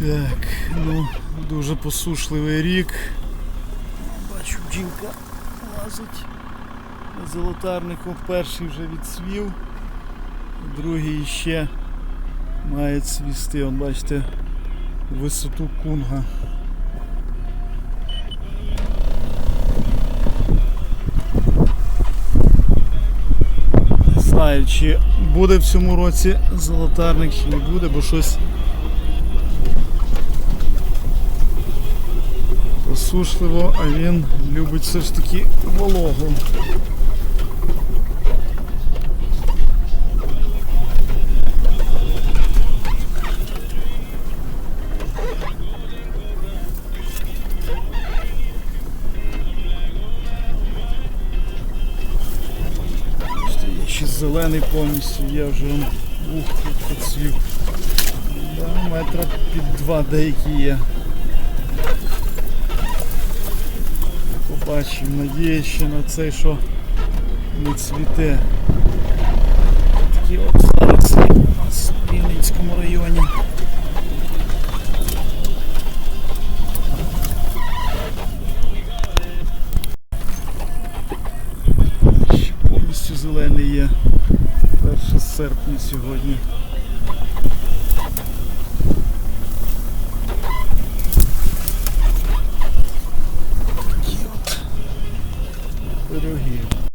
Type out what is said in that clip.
Так, ну, дуже посушливий рік. Бачу, бджілка лазить. На золотарнику перший вже відсвів, другий ще має цвісти. От бачите, висоту кунга. Не знаю, чи буде в цьому році золотарник, чи не буде, бо щось посушливо, а він любить все ж таки вологу. Ще зелений повністю, є вже ух, поцвів. Да, метра під два деякі є. Побачимо, надіюсь ще на цей, що не цвіте. Такі нас в Рівненському районі. Ще повністю зелений є. 1 серпня сьогодні. through here.